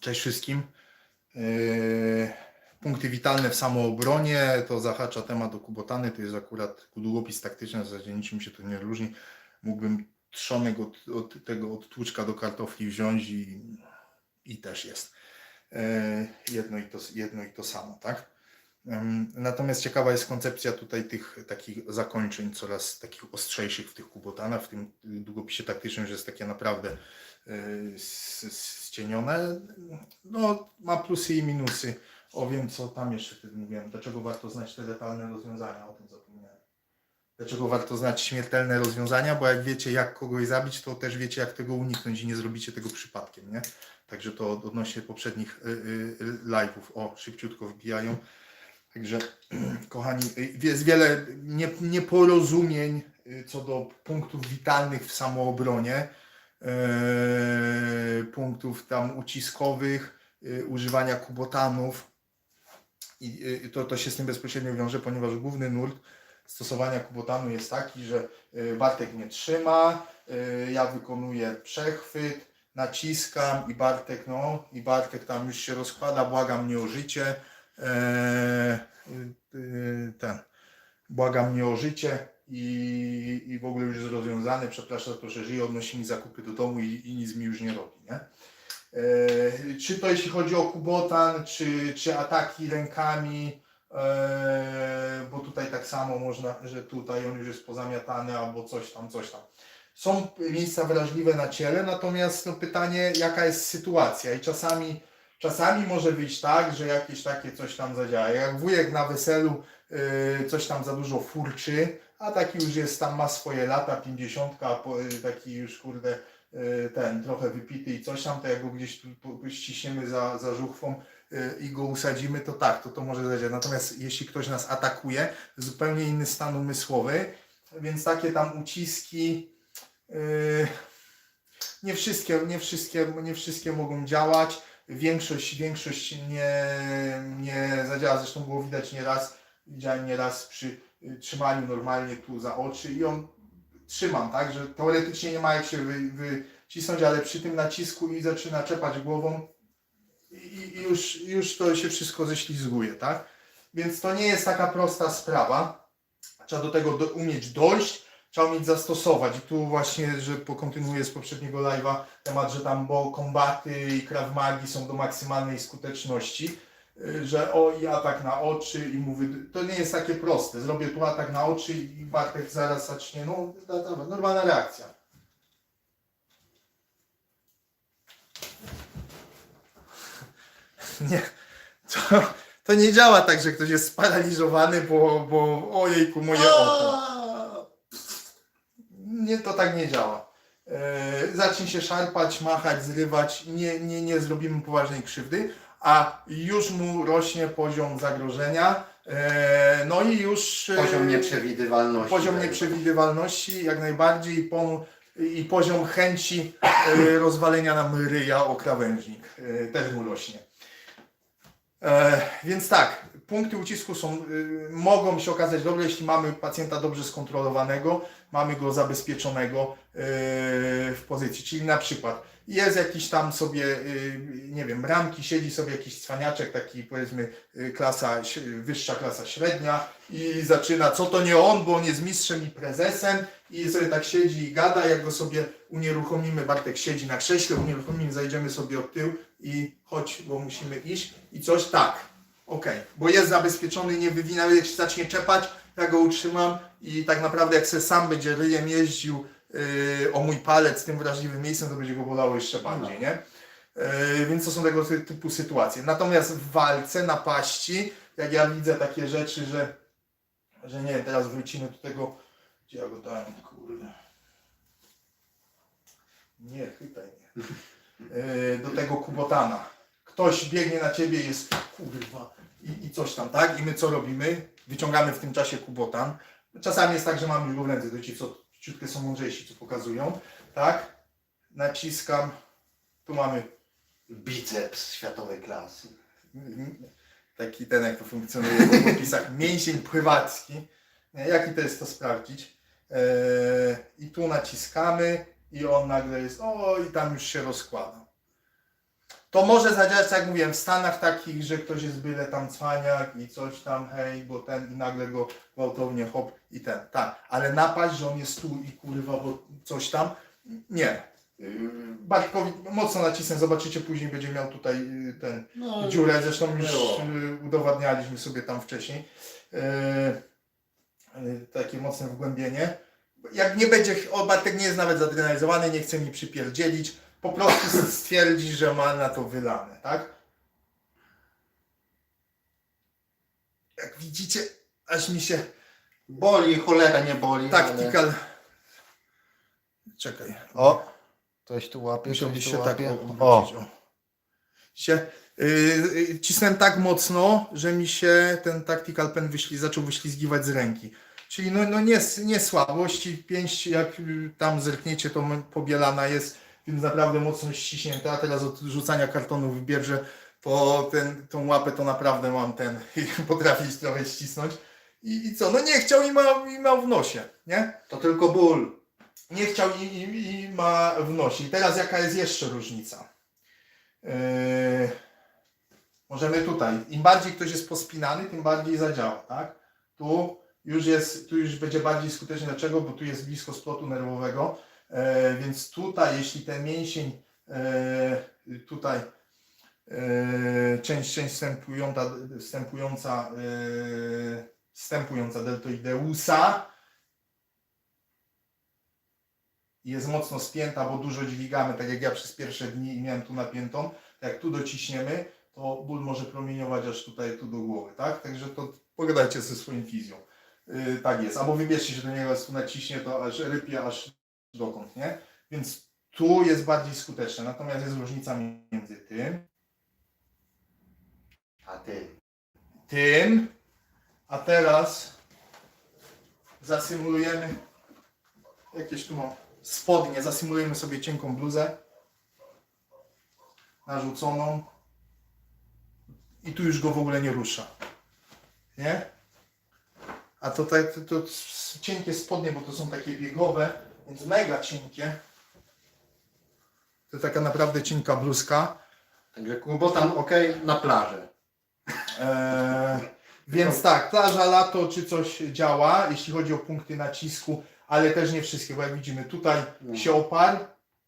Cześć wszystkim. Yy, Punkty witalne w samoobronie to zahacza temat o Kubotany. To jest akurat długopis taktyczny, w zasadzie niczym się to nie różni. Mógłbym trzonek od, od tego od tłuczka do kartofli wziąć i, i też jest. Yy, Jedno i, to, jedno i to samo, tak? Natomiast ciekawa jest koncepcja tutaj tych takich zakończeń coraz takich ostrzejszych w tych kubotanach, w tym długopisie taktycznym, że jest takie naprawdę ścienione. No, ma plusy i minusy. O wiem, co tam jeszcze wtedy mówiłem. Dlaczego warto znać te detalne rozwiązania? O tym zapomniałem. Dlaczego warto znać śmiertelne rozwiązania? Bo jak wiecie, jak kogoś zabić, to też wiecie, jak tego uniknąć i nie zrobicie tego przypadkiem, nie? Także to odnośnie poprzednich y, y, live'ów. O, szybciutko wbijają. Także, kochani, y, jest wiele nie- nieporozumień y, co do punktów witalnych w samoobronie, punktów tam uciskowych, y, używania kubotanów. I y, to, to się z tym bezpośrednio wiąże, ponieważ główny nurt stosowania kubotanu jest taki, że Bartek mnie trzyma, ja wykonuję przechwyt, naciskam i Bartek, no, i Bartek tam już się rozkłada, błaga mnie o życie. E, y, ten, błaga mnie o życie i, i w ogóle już jest rozwiązany, przepraszam że żyje, odnosi mi zakupy do domu i, i nic mi już nie robi, nie? E, czy to jeśli chodzi o kubotan, czy, czy ataki rękami, e, bo tutaj tak samo można, że tutaj on już jest pozamiatany albo coś tam, coś tam. Są miejsca wrażliwe na ciele, natomiast no, pytanie, jaka jest sytuacja i czasami, czasami może być tak, że jakieś takie coś tam zadziała. Jak wujek na weselu y, coś tam za dużo furczy, a taki już jest tam, ma swoje lata, 50, a po- y, taki już kurde y, ten trochę wypity i coś tam, to jak go gdzieś ściśniemy za, za żuchwą y, i go usadzimy, to tak, to to może zadziałać. Natomiast jeśli ktoś nas atakuje, zupełnie inny stan umysłowy, więc takie tam uciski nie wszystkie, nie wszystkie, nie wszystkie mogą działać. Większość, większość nie, nie zadziała. Zresztą było widać nieraz, widziałem nieraz przy trzymaniu normalnie tu za oczy i on trzymam, tak, że teoretycznie nie ma jak się wy, wycisnąć, ale przy tym nacisku i zaczyna czepać głową i, już, już to się wszystko ześlizguje, tak? Więc to nie jest taka prosta sprawa. Trzeba do tego do, umieć dojść, trzeba umieć zastosować. I tu właśnie, że pokontynuuję z poprzedniego live'a temat, że tam bo kombaty i krav magi są do maksymalnej skuteczności, y, że o i atak na oczy i mówię, to nie jest takie proste. Zrobię tu atak na oczy i Bartek zaraz zacznie, no da- normalna reakcja. Nie, to, to nie działa tak, że ktoś jest sparaliżowany, bo, bo ojejku, moje oko. Nie, to tak nie działa. E, zacznij się szarpać, machać, zrywać, nie, nie, nie zrobimy poważnej krzywdy, a już mu rośnie poziom zagrożenia, e, no i już... e, Poziom nieprzewidywalności. Poziom nieprzewidywalności jak najbardziej i, poziom chęci e, rozwalenia nam ryja o krawężnik też mu rośnie. Więc tak, punkty ucisku są, mogą się okazać dobre, jeśli mamy pacjenta dobrze skontrolowanego, mamy go zabezpieczonego y, w pozycji. Czyli na przykład jest jakiś tam sobie, y, nie wiem, ramki, siedzi sobie jakiś cwaniaczek, taki powiedzmy y, klasa, wyższa klasa średnia i zaczyna, co to nie on, bo on jest mistrzem i prezesem i sobie tak siedzi i gada, jak go sobie unieruchomimy, Bartek siedzi na krześle, unieruchomimy, zajdziemy sobie od tyłu i chodź, bo musimy iść i coś tak, okej, bo jest zabezpieczony, nie wywina, jak się zacznie czepać, ja go utrzymam i tak naprawdę jak se sam będzie ryjem jeździł yy, o mój palec tym wrażliwym miejscem, to będzie go bolało jeszcze bardziej, nie? Yy, więc to są tego ty- typu sytuacje. Natomiast w walce, napaści, jak ja widzę takie rzeczy, że, że nie, teraz wrócimy do tego, gdzie ja go dałem, kurde. Nie, chytaj nie. Yy, do tego kubotana. Ktoś biegnie na ciebie, jest kurwa i, i coś tam, tak? I my co robimy? Wyciągamy w tym czasie kubotan. Czasami jest tak, że mamy w ręce, to ci co ciutkę są mądrzejsi, co pokazują, tak? Naciskam, tu mamy Biceps światowej klasy. taki ten, jak to funkcjonuje w opisach, mięsień pływacki. Jaki to jest to sprawdzić? Eee, I tu naciskamy i on nagle jest, o i tam już się rozkłada. To może zadziałać, tak jak mówiłem, w Stanach takich, że ktoś jest byle tam cwaniak i coś tam, hej, bo ten i nagle go gwałtownie hop i ten, tak. Ale napaść, że on jest tu i kurwa, bo coś tam, nie. Yy, Bartkowi mocno nacisnę, zobaczycie, później będzie miał tutaj yy, ten No, dziurę, zresztą już było. yy, udowadnialiśmy sobie tam wcześniej. Yy, takie mocne wgłębienie. Jak nie będzie, o Bartek nie jest nawet zadrenalizowany, nie chce mi przypierdzielić, po prostu stwierdzi, że ma na to wylane, tak? Jak widzicie, aż mi się Boli, cholera nie boli. ale- tactical... Czekaj. O, ktoś tu łapie, Musiałbyś się tak łapie. obrócić. O. Się, yy, yy, cisnąłem tak mocno, że mi się ten tactical pen wyśli, zaczął wyślizgiwać z ręki. Czyli no, no nie, nie słabości, pięść jak yy, tam zerkniecie to pobielana jest, więc naprawdę mocno ściśnięta. A teraz od rzucania kartonów w bierze po ten, tą łapę to naprawdę mam ten, potrafić trochę ścisnąć. I, I co, no nie chciał i ma, i ma w nosie, nie? To tylko ból. nie chciał i, i, i ma w nosie. I teraz jaka jest jeszcze różnica? Yy, możemy tutaj, im bardziej ktoś jest pospinany, tym bardziej zadziała, tak? Tu już jest, tu już będzie bardziej skuteczny. Dlaczego? Bo tu jest blisko splotu nerwowego, więc tutaj, jeśli ten mięsień e, tutaj e, część, część wstępująca, wstępująca, e, wstępująca deltoideusa jest mocno spięta, bo dużo dźwigamy, tak jak ja przez pierwsze dni miałem tu napiętą, jak tu dociśniemy, to ból może promieniować aż tutaj, tu do głowy, tak? Także to pogadajcie ze swoim fizją. Tak jest. Albo wybierzcie się do niego, jak tu naciśnie, to aż rypie, aż dokąd, nie? Więc tu jest bardziej skuteczne, natomiast jest różnica między tym, A ty. tym, a teraz zasymulujemy jakieś tu mam spodnie, zasymulujemy sobie cienką bluzę narzuconą i tu już go w ogóle nie rusza. Nie? A to, to, to s- cienkie spodnie, bo to są takie biegowe, więc mega cienkie. To taka naprawdę cienka bluzka. Także kubotan ok na plażę. Eee, więc tak, plaża, lato czy coś działa, jeśli chodzi o punkty nacisku, ale też nie wszystkie, bo jak widzimy tutaj No. się oparł,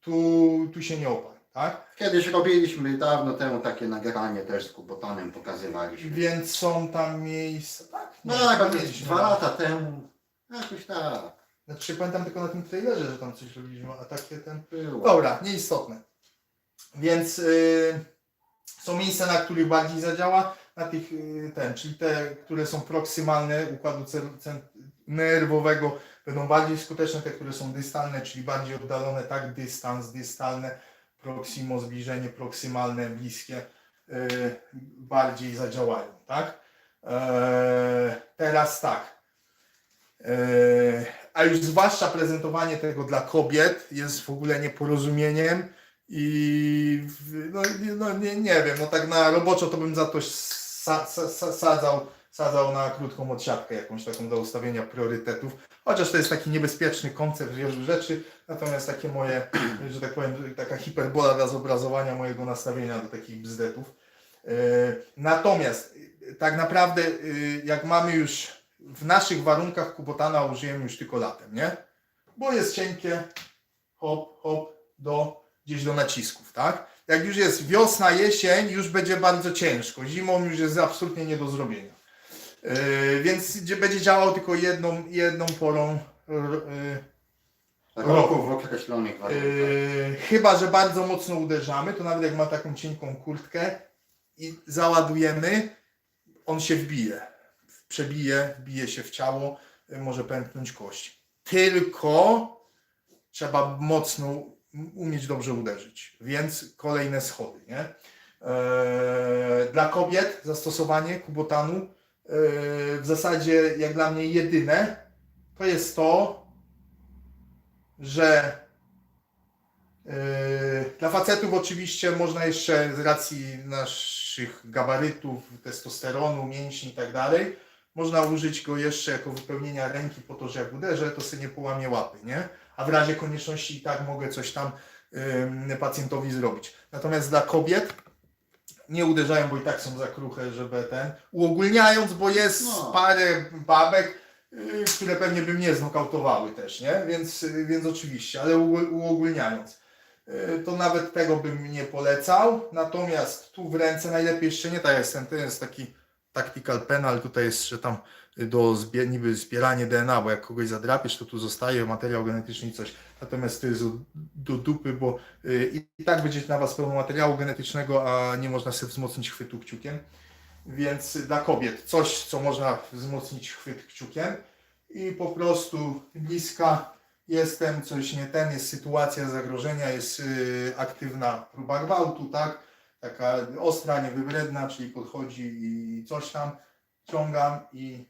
tu, tu się nie oparł, tak? Kiedyś robiliśmy dawno temu takie nagranie też z kubotanem pokazywaliśmy. Więc są tam miejsca, tak? No Nie, tak, jakieś dwa lata temu. Jakoś tak. Znaczy pamiętam tylko na tym trailerze, że tam coś robiliśmy, a takie ten... Było. Dobra, nieistotne. Więc y, są miejsca, na których bardziej zadziała, na tych y, ten, czyli te, które są proksymalne układu nerwowego będą bardziej skuteczne, te, które są dystalne, czyli bardziej oddalone, tak, dystans, dystalne, proksimo, zbliżenie, proksymalne, bliskie, y, bardziej zadziałają, tak? Eee, teraz tak. Eee, a już zwłaszcza prezentowanie tego dla kobiet jest w ogóle nieporozumieniem i no, no nie, nie wiem, no tak na roboczo to bym za to sa, sa, sa, sadzał, sadzał na krótką odsiadkę jakąś taką do ustawienia priorytetów, chociaż to jest taki niebezpieczny koncept wielu rzeczy, natomiast takie moje, że tak powiem, taka hiperbola dla zobrazowania mojego nastawienia do takich bzdetów. Eee, Natomiast tak naprawdę y, jak mamy już w naszych warunkach kubotana użyjemy już tylko latem, nie? Bo jest cienkie, hop, hop, do, gdzieś do nacisków, tak? Jak już jest wiosna, jesień, już będzie bardzo ciężko. Zimą już jest absolutnie nie do zrobienia. Yy, więc będzie działał tylko jedną, jedną porą. Yy, Roku w określonych warunkach. Yy, chyba, że bardzo mocno uderzamy, to nawet jak ma taką cienką kurtkę i załadujemy, on się wbije. Przebije, wbije się w ciało, yy, może pęknąć kość. Tylko trzeba mocno um- umieć dobrze uderzyć. Więc kolejne schody. Nie? Eee, dla kobiet zastosowanie kubotanu eee, w zasadzie jak dla mnie jedyne to jest to, że Yy, Dla facetów oczywiście można jeszcze z racji naszych gabarytów, testosteronu, mięśni i tak dalej, można użyć go jeszcze jako wypełnienia ręki po to, że jak uderzę, to sobie nie połamie łapy, nie? A w razie konieczności i tak mogę coś tam ym, pacjentowi zrobić. Natomiast dla kobiet nie uderzają, bo i tak są za kruche, żeby ten. Uogólniając, bo jest No. parę babek, y, które pewnie by mnie znokautowały też, nie? Więc, y, więc oczywiście, ale uog- uogólniając. y, To nawet tego bym nie polecał. Natomiast tu w ręce najlepiej jeszcze nie tak jest ten, ten jest taki tactical pen, ale tutaj jest jeszcze tam do zbie, niby zbieranie DNA, bo jak kogoś zadrapiesz, to tu zostaje materiał genetyczny i coś. Natomiast to jest do, dupy, bo y, i, tak będzie na Was pełno materiału genetycznego, a nie można sobie wzmocnić chwytu kciukiem. Więc dla kobiet coś, co można wzmocnić chwyt kciukiem i po prostu bliska jestem, coś nie ten, jest sytuacja zagrożenia, jest y, aktywna próba gwałtu, tak? Taka ostra, niewybredna, czyli podchodzi i coś tam ciągam i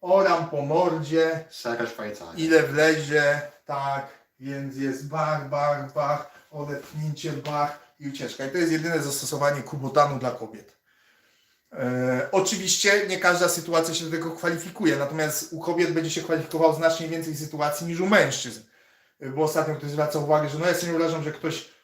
oram po mordzie, Sera Szwajcarii. ile wlezie, tak, więc jest bach, bach, bach, odepchnięcie, bach i ucieczka. I to jest jedyne zastosowanie kubotanu dla kobiet. E, oczywiście nie każda sytuacja się do tego kwalifikuje, natomiast u kobiet będzie się kwalifikowało znacznie więcej sytuacji niż u mężczyzn. E, Bo ostatnio ktoś zwraca uwagę, że no ja sobie nie wyobrażam, że ktoś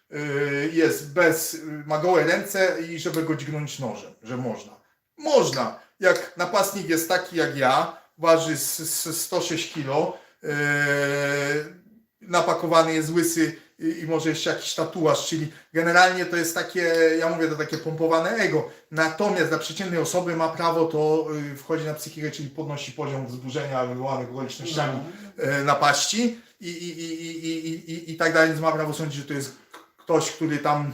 jest bez, e, ma gołe ręce i żeby go dźgnąć nożem, że można. Można. Jak napastnik jest taki jak ja, waży s- s- 106 kg, yy, napakowany jest łysy i, może jeszcze jakiś tatuaż, czyli generalnie to jest takie, ja mówię, to takie pompowane ego. Natomiast dla przeciętnej osoby ma prawo to wchodzi na psychikę, czyli podnosi poziom wzburzenia wywołanych okolicznościami e, napaści i, i, i, i, i, i, i tak dalej, więc ma prawo sądzić, że to jest ktoś, który tam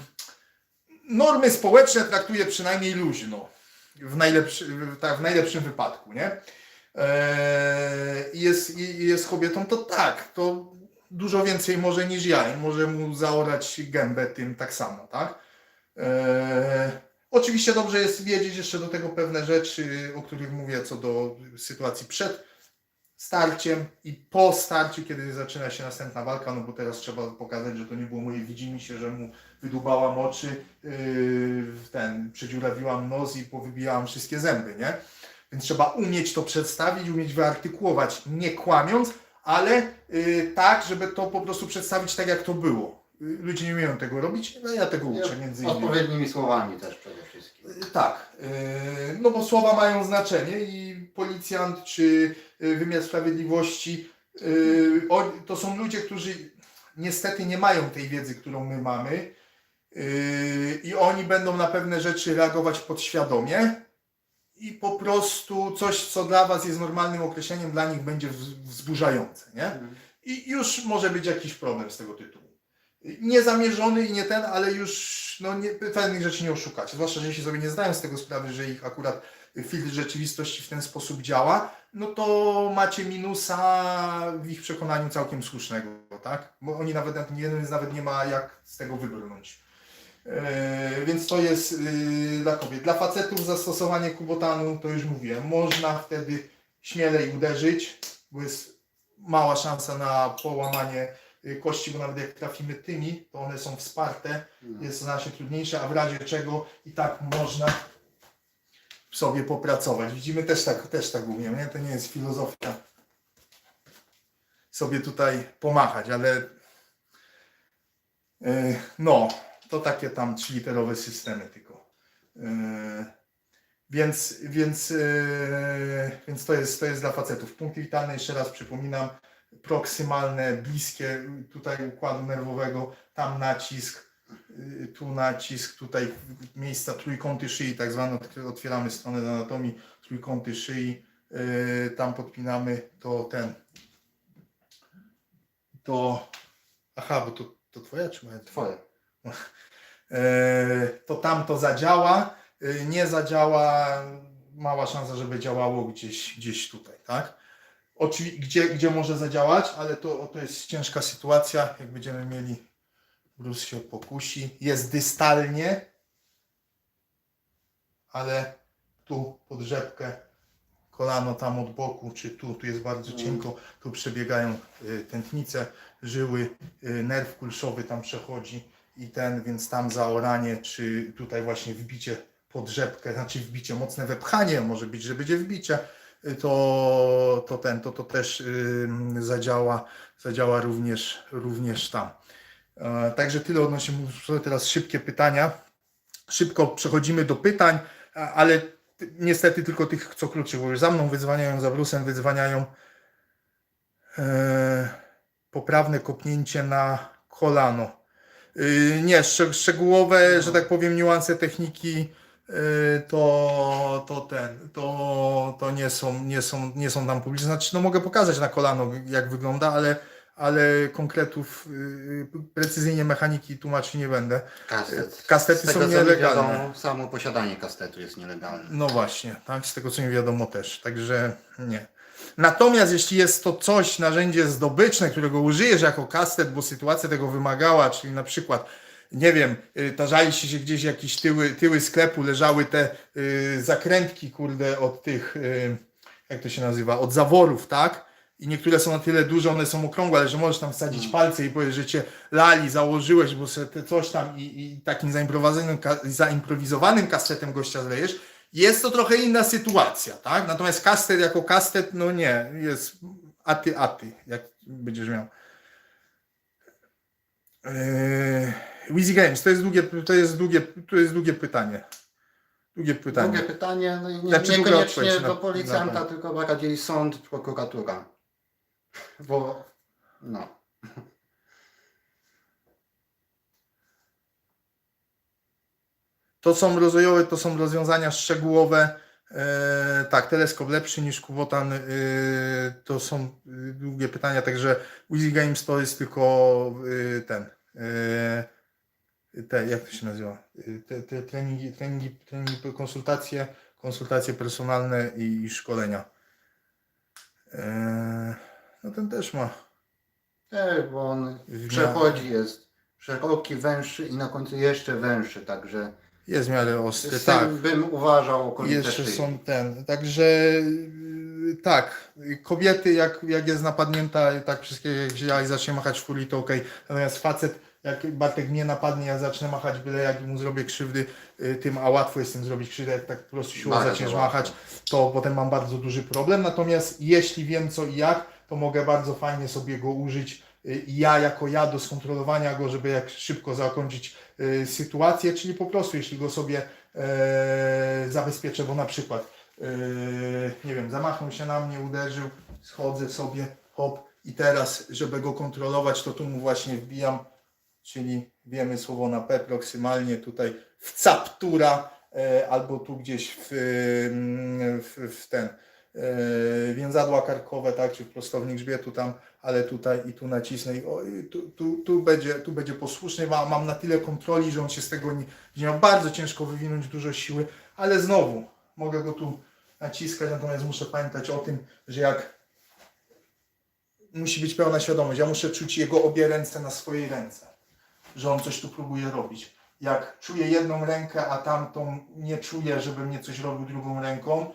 normy społeczne traktuje przynajmniej luźno. W, najlepszy, w, tak, najlepszym wypadku, nie? Eee, jest, jest kobietą, to tak, to dużo więcej może niż ja. i Może mu zaorać gębę tym tak samo, tak? Eee, oczywiście dobrze jest wiedzieć jeszcze do tego pewne rzeczy, o których mówię, co do sytuacji przed starciem i po starciu, kiedy zaczyna się następna walka, no bo teraz trzeba pokazać, że to nie było moje widzimisię, że mu wydłubałam oczy, yy, w ten, przedziurawiłam nos i powybijałam wszystkie zęby, nie? Więc trzeba umieć to przedstawić, umieć wyartykułować, nie kłamiąc, ale yy, tak, żeby to po prostu przedstawić tak, jak to było. Yy, Ludzie nie umieją tego robić, no ja tego uczę między innymi. Odpowiednimi słowami też przede wszystkim. Y, Tak, y, no bo słowa mają znaczenie i policjant czy wymiar sprawiedliwości y, to są ludzie, którzy niestety nie mają tej wiedzy, którą my mamy y, i oni będą na pewne rzeczy reagować podświadomie i po prostu coś, co dla Was jest normalnym określeniem, dla nich będzie wz- wzburzające, nie? I już może być jakiś problem z tego tytułu. Niezamierzony i nie ten, ale już no, nie, pewnych rzeczy nie oszukacie. Zwłaszcza, że jeśli sobie nie zdają z tego sprawy, że ich akurat filtr rzeczywistości w ten sposób działa, no to macie minusa w ich przekonaniu całkiem słusznego, tak? Bo oni nawet, nie jeden nawet nie ma jak z tego wybrnąć. Yy, więc to jest yy, dla kobiet. Dla facetów zastosowanie kubotanu, to już mówiłem, można wtedy śmielej uderzyć, bo jest mała szansa na połamanie y, kości, bo nawet jak trafimy tymi, to one są wsparte, No. jest to znacznie trudniejsze, a w razie czego i tak można sobie popracować. Widzimy też tak, też tak umiem, nie? To nie jest filozofia sobie tutaj pomachać, ale yy, no, to takie tam trzyliterowe systemy tylko. Yy, więc, więc, yy, więc to, jest, to jest dla facetów. Punkt jeszcze raz przypominam, proksymalne, bliskie tutaj układu nerwowego, tam nacisk, tu nacisk, tutaj miejsca trójkąty szyi, tak zwane, otw- otwieramy stronę anatomii trójkąty szyi, y, tam podpinamy to ten, to, aha, bo to, to twoja czy moja? Twoje. E, to tam to zadziała, e, nie zadziała, mała szansa, żeby działało gdzieś, gdzieś tutaj, tak? Oczywiście, gdzie, gdzie może zadziałać, ale to, to jest ciężka sytuacja, jak będziemy mieli, Bruce się pokusi, jest dystalnie, ale tu pod rzepkę, kolano tam od boku, czy tu, tu jest bardzo Mm. cienko, tu przebiegają y, tętnice, żyły, y, nerw kulszowy tam przechodzi i ten, więc tam zaoranie, czy tutaj właśnie wbicie pod rzepkę, znaczy wbicie, mocne wepchanie, może być, że będzie wbicie, y, to, to ten, to, to też zadziała, zadziała również, również tam. E, Także tyle odnośnie, teraz szybkie pytania. Szybko przechodzimy do pytań, a- ale niestety tylko tych, co krótszych, bo już za mną wyzwaniają, za Brusem wyzwaniają e, poprawne kopnięcie na kolano. Nie, szczeg- szczegółowe, że tak powiem, niuanse techniki to, to ten, to, to nie, są, nie, są, nie są tam publiczne. Znaczy, no mogę pokazać na kolano, jak wygląda, ale, ale konkretów y, precyzyjnie mechaniki tłumaczyć nie będę. Kastet. Kastety są nielegalne. wiadomo, samo posiadanie kastetu jest nielegalne. No właśnie, tak, z tego co mi wiadomo też, także nie. Natomiast jeśli jest to coś, narzędzie zdobyczne, którego użyjesz jako kastet, bo sytuacja tego wymagała, czyli na przykład, nie wiem, y, tarzaliście się gdzieś jakieś tyły, tyły sklepu, leżały te y, zakrętki, kurde, od tych, y, jak to się nazywa, od zaworów, tak? I niektóre są na tyle duże, one są okrągłe, ale że możesz tam wsadzić palce i powiedzieć, że cię lali, założyłeś, bo sobie coś tam i, i takim zaimprowizowanym, zaimprowizowanym kastetem gościa zlejesz, jest to trochę inna sytuacja, tak? Natomiast kastet jako kastet, no nie, jest aty, aty, jak będziesz miał. Wheezy Games, to jest długie, to jest długie, to jest długie pytanie. Długie pytanie. Drugie pytanie, no i nie, Znaczy, niekoniecznie na- do policjanta, na- tylko bardziej sąd, prokuratura. Bo, no. To są rozwojowe, to są rozwiązania szczegółowe. E, tak, teleskop lepszy niż Kubotan. E, to są e, długie pytania, także Wheezy Games to jest tylko e, ten. E, te, jak to się nazywa? E, Te, te treningi, treningi, treningi, konsultacje, konsultacje personalne i, i szkolenia. E, no ten też ma. Tak, bo on W przechodzi, jest szeroki, węższy i na końcu jeszcze węższy, także Jest w miarę ostry, z tak. tym bym uważał okolice Jeszcze szyi. są ten. Także yy, tak, kobiety jak, jak jest napadnięta, tak wszystkie jak i zacznie machać fuli, to okej. Natomiast facet, jak Bartek mnie napadnie, ja zacznę machać, byle jak mu zrobię krzywdy, yy, tym, a łatwo jest tym zrobić krzywdę, jak tak po prostu siłą Bardzo zaczniesz łatwo. machać, to potem mam bardzo duży problem. Natomiast jeśli wiem co i jak, to mogę bardzo fajnie sobie go użyć yy, i ja jako ja do skontrolowania go, żeby jak szybko zakończyć yy, sytuację, czyli po prostu jeśli go sobie e, zabezpieczę, bo na przykład e, nie wiem, zamachnął się na mnie, uderzył, schodzę sobie, hop i teraz, żeby go kontrolować, to tu mu właśnie wbijam, czyli wiemy słowo na P proksymalnie tutaj w captura e, albo tu gdzieś w, mm, w, w ten więzadła karkowe, tak, czy prostownik grzbietu tam, ale tutaj i tu nacisnę i o, i tu, tu, tu, będzie, tu będzie posłuszny, mam, mam na tyle kontroli, że on się z tego nie, będzie miał bardzo ciężko wywinąć dużo siły, ale znowu mogę go tu naciskać, natomiast muszę pamiętać o tym, że jak musi być pełna świadomość, ja muszę czuć jego obie ręce na swojej ręce, że on coś tu próbuje robić. Jak czuję jedną rękę, a tamtą nie czuję, żeby mnie coś robił drugą ręką,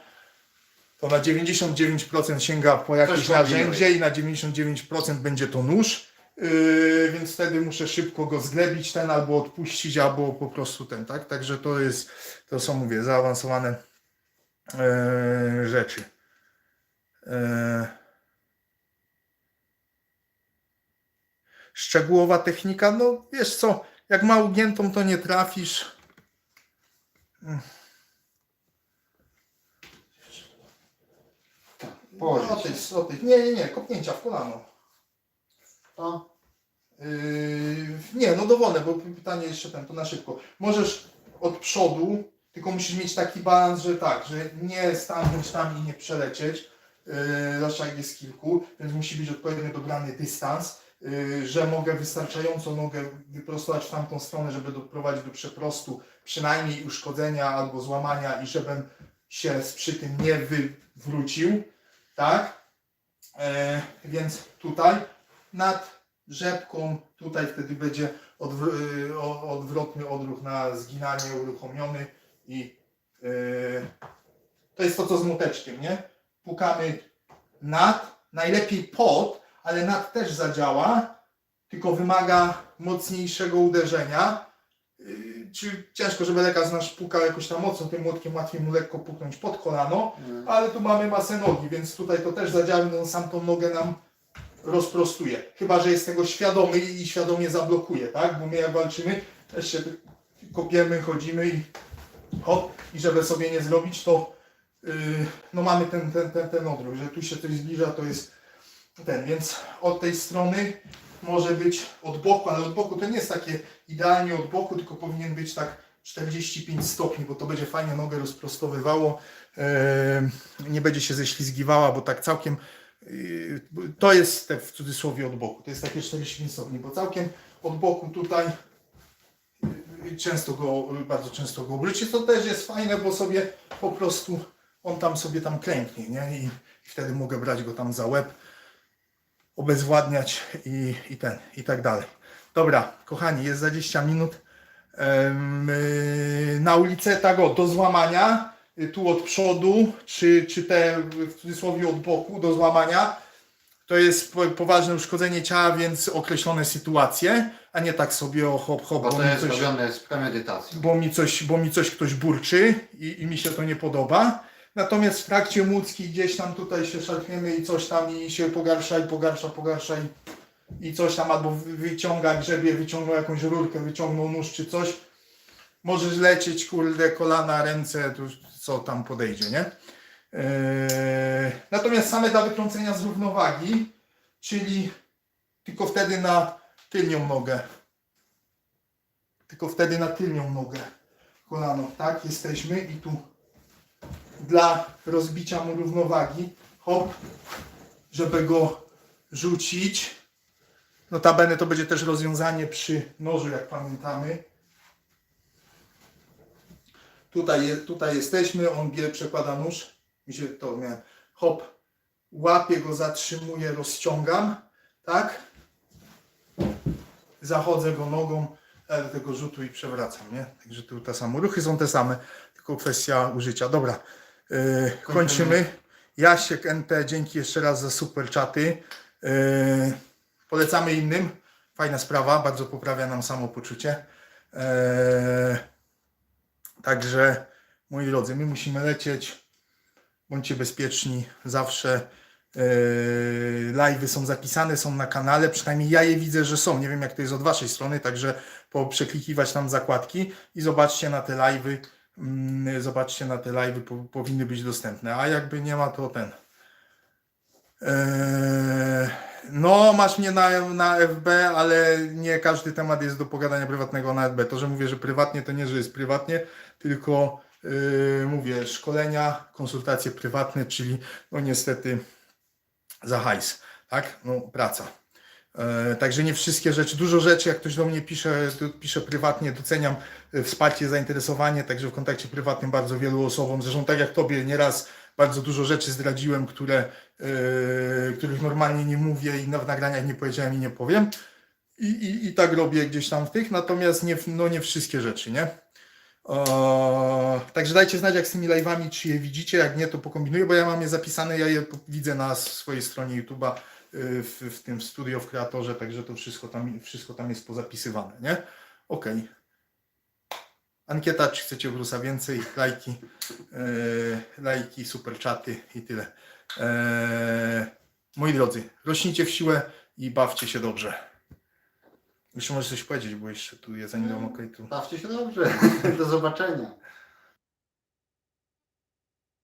to na 99% sięga po jakieś narzędzie i na 99% będzie to nóż. Yy, więc wtedy muszę szybko go zglebić ten albo odpuścić, albo po prostu ten, tak? Także to jest, to są mówię, zaawansowane yy, rzeczy. Yy. Szczegółowa technika, no wiesz co, jak ma ugiętą, to nie trafisz. Położyć O tych, o tych. Nie, nie, nie, kopnięcia w kolano. To Yy, nie, no dowolne, bo pytanie jeszcze ten, to na szybko. Możesz od przodu, tylko musisz mieć taki balans, że tak, że nie stanąć tam i nie przelecieć, yy, zwłaszcza jak jest kilku, więc musi być odpowiednio dobrany dystans, yy, że mogę wystarczająco nogę wyprostować w tamtą stronę, żeby doprowadzić do przeprostu, przynajmniej uszkodzenia albo złamania i żebym się z przy tym nie wywrócił, tak? E, więc tutaj nad rzepką, tutaj wtedy będzie odwr- y, o- odwrotny odruch na zginanie uruchomiony i y, to jest to co z młoteczkiem, nie? Pukamy nad, najlepiej pod, ale nad też zadziała, tylko wymaga mocniejszego uderzenia. Czyli ciężko, żeby lekarz nasz pukał jakoś tam mocno tym młotkiem, łatwiej mu lekko puknąć pod kolano, ale tu mamy masę nogi, więc tutaj to też zadziała, no on sam tą nogę nam rozprostuje. Chyba, że jest tego świadomy i świadomie zablokuje, tak? Bo my jak walczymy, też się kopiemy, chodzimy i hop, i żeby sobie nie zrobić, to yy, no mamy ten, ten, ten, ten odruch, że tu się coś zbliża, to jest ten, więc od tej strony może być od boku, ale od boku to nie jest takie idealnie od boku, tylko powinien być tak 45 stopni, bo to będzie fajnie nogę rozprostowywało, yy, nie będzie się ześlizgiwała, bo tak całkiem yy, to jest te w cudzysłowie od boku, to jest takie 45 stopni, bo całkiem od boku tutaj yy, często go, bardzo często go obrócić, to też jest fajne, bo sobie po prostu on tam sobie tam klęknie, nie? I wtedy mogę brać go tam za łeb, obezwładniać i, i ten, i tak dalej. Dobra, kochani, jest 20 minut. Yy, na ulicę tak o, do złamania, y, tu od przodu, czy, czy te w cudzysłowie od boku do złamania, to jest po- poważne uszkodzenie ciała, więc określone sytuacje, a nie tak sobie o hop hop, Bo to mi jest coś- robione z premedytacją. bo mi coś, bo mi coś ktoś burczy i, i mi się to nie podoba. Natomiast w trakcie łódzki gdzieś tam tutaj się szarpniemy i coś tam i się pogarsza i pogarsza, pogarsza i, i coś tam albo wy- wyciąga grzebie, wyciągnął jakąś rurkę, wyciągnął nóż czy coś. Możesz lecieć, kurde, kolana, ręce, co tam podejdzie, nie? Eee, natomiast same dla wytrącenia z równowagi, czyli tylko wtedy na tylnią nogę tylko wtedy na tylnią nogę kolano, tak? Jesteśmy i tu dla rozbicia mu równowagi, hop, żeby go rzucić. Notabene to będzie też rozwiązanie przy nożu, jak pamiętamy. Tutaj, tutaj jesteśmy, on bie, przekłada nóż, mi się to miałem, hop, łapię go, zatrzymuję, rozciągam, tak? zachodzę go nogą do tego rzutu i przewracam, nie? Także tu te same ruchy są te same, tylko kwestia użycia. Dobra, kończymy. Jasiek NT, dzięki jeszcze raz za super czaty. Yy, polecamy innym. Fajna sprawa, bardzo poprawia nam samopoczucie. Yy, także, moi drodzy, my musimy lecieć. Bądźcie bezpieczni zawsze. Live'y są zapisane, są na kanale, przynajmniej ja je widzę, że są. Nie wiem jak to jest od waszej strony, także po przeklikiwać tam zakładki i zobaczcie na te live'y. Mm, Zobaczcie na te live'y, po, powinny być dostępne. A jakby nie ma, to ten. Yy, no, masz mnie na, na FB, ale nie każdy temat jest do pogadania prywatnego na FB. To, że mówię, że prywatnie, to nie, że jest prywatnie, tylko yy, mówię, szkolenia, konsultacje prywatne, czyli no niestety za hajs, tak? No, praca. E, także nie wszystkie rzeczy, dużo rzeczy, jak ktoś do mnie pisze, pisze prywatnie, doceniam e, wsparcie, zainteresowanie, także w kontakcie prywatnym bardzo wielu osobom, zresztą tak jak Tobie nieraz bardzo dużo rzeczy zdradziłem, które, e, których normalnie nie mówię i w nagraniach nie powiedziałem i nie powiem. I, i, I tak robię gdzieś tam w tych, natomiast nie, no nie wszystkie rzeczy, nie? Eee, także dajcie znać, jak z tymi live'ami, czy je widzicie, jak nie, to pokombinuję, bo ja mam je zapisane, ja je widzę na swojej stronie YouTube'a w, w tym studio w kreatorze, także to wszystko tam, wszystko tam jest pozapisywane, nie? Okej. Ankieta, czy chcecie Brusa więcej, lajki, yy, lajki, super czaty i tyle. Eee, moi drodzy, rośnijcie w siłę i bawcie się dobrze. Jeszcze możesz coś powiedzieć, bo jeszcze tu jest zanim dam okej, tu. Bawcie się dobrze. Do zobaczenia.